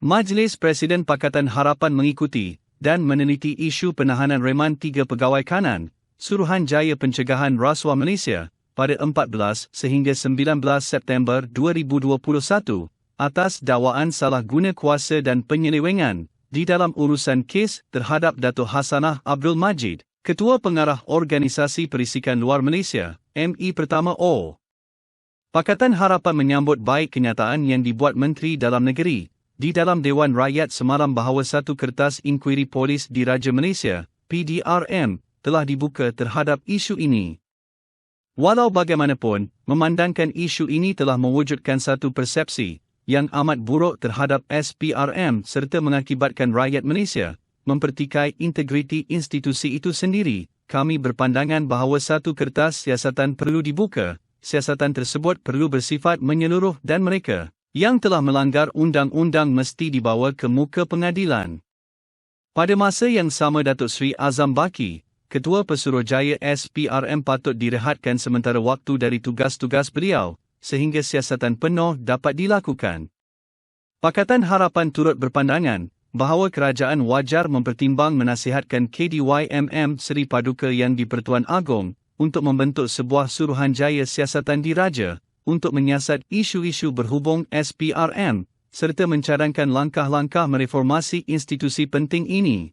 Majlis Presiden Pakatan Harapan mengikuti dan meneliti isu penahanan reman tiga pegawai kanan, Suruhanjaya Pencegahan Rasuah Malaysia, pada 14 sehingga 19 September 2021 atas dakwaan salah guna kuasa dan penyelewengan di dalam urusan kes terhadap Datuk Hasanah Abdul Majid, Ketua Pengarah Organisasi Perisikan Luar Malaysia, ME Pertama O. Pakatan Harapan menyambut baik kenyataan yang dibuat Menteri Dalam Negeri di dalam Dewan Rakyat semalam bahawa satu kertas inkuiri polis di Raja Malaysia, PDRM, telah dibuka terhadap isu ini. Walau bagaimanapun, memandangkan isu ini telah mewujudkan satu persepsi yang amat buruk terhadap SPRM serta mengakibatkan rakyat Malaysia mempertikai integriti institusi itu sendiri, kami berpandangan bahawa satu kertas siasatan perlu dibuka, siasatan tersebut perlu bersifat menyeluruh dan mereka yang telah melanggar undang-undang mesti dibawa ke muka pengadilan. Pada masa yang sama Datuk Seri Azam Baki, Ketua Pesuruhjaya SPRM patut direhatkan sementara waktu dari tugas-tugas beliau, sehingga siasatan penuh dapat dilakukan. Pakatan Harapan turut berpandangan bahawa kerajaan wajar mempertimbang menasihatkan KDYMM Seri Paduka yang di Pertuan Agong untuk membentuk sebuah suruhanjaya siasatan diraja untuk menyiasat isu-isu berhubung SPRM serta mencadangkan langkah-langkah mereformasi institusi penting ini.